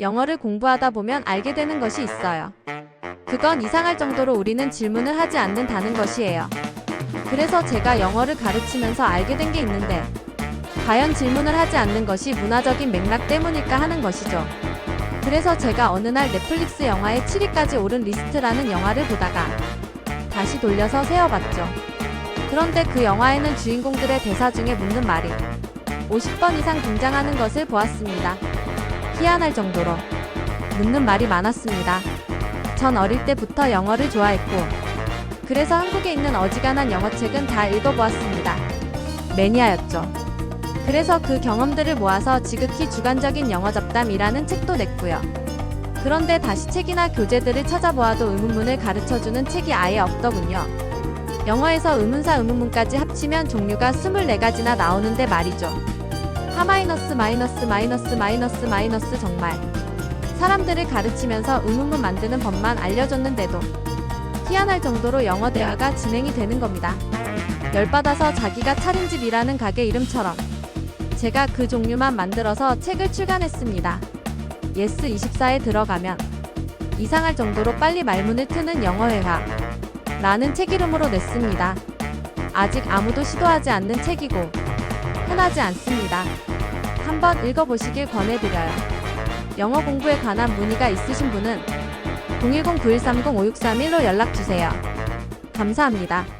영어를 공부하다 보면 알게 되는 것이 있어요. 그건 이상할 정도로 우리는 질문을 하지 않는다는 것이에요. 그래서 제가 영어를 가르치면서 알게 된 게 있는데, 과연 질문을 하지 않는 것이 문화적인 맥락 때문일까 하는 것이죠. 그래서 제가 어느 날 넷플릭스 영화의 7위까지 오른 리스트라는 영화를 보다가 다시 돌려서 세어봤죠. 그런데 그 영화에는 주인공들의 대사 중에 묻는 말이 50번 이상 등장하는 것을 보았습니다. 희한할 정도로 묻는 말이 많았습니다. 전 어릴 때부터 영어를 좋아했고, 그래서 한국에 있는 어지간한 영어책은 다 읽어보았습니다. 매니아였죠. 그래서 그 경험들을 모아서 지극히 주관적인 영어 잡담이라는 책도 냈고요. 그런데 다시 책이나 교재들을 찾아보아도 의문문을 가르쳐주는 책이 아예 없더군요. 영어에서 의문사 의문문까지 합치면 종류가 24가지나 나오는데 말이죠. 하 마이너스 마이너스 마이너스 마이너스 마이너스 정말 사람들을 가르치면서 의문문 만드는 법만 알려줬는데도 희한할 정도로 영어 대화가 진행이 되는 겁니다. 열받아서 자기가 차린 집이라는 가게 이름처럼 제가 그 종류만 만들어서 책을 출간했습니다. 예스24에 들어가면 이상할 정도로 빨리 말문을 트는 영어회화 라는 책 이름으로 냈습니다. 아직 아무도 시도하지 않는 책이고 흔하지 않습니다. 한번 읽어보시길 권해드려요. 영어 공부에 관한 문의가 있으신 분은 010-9130-5631로 연락주세요. 감사합니다.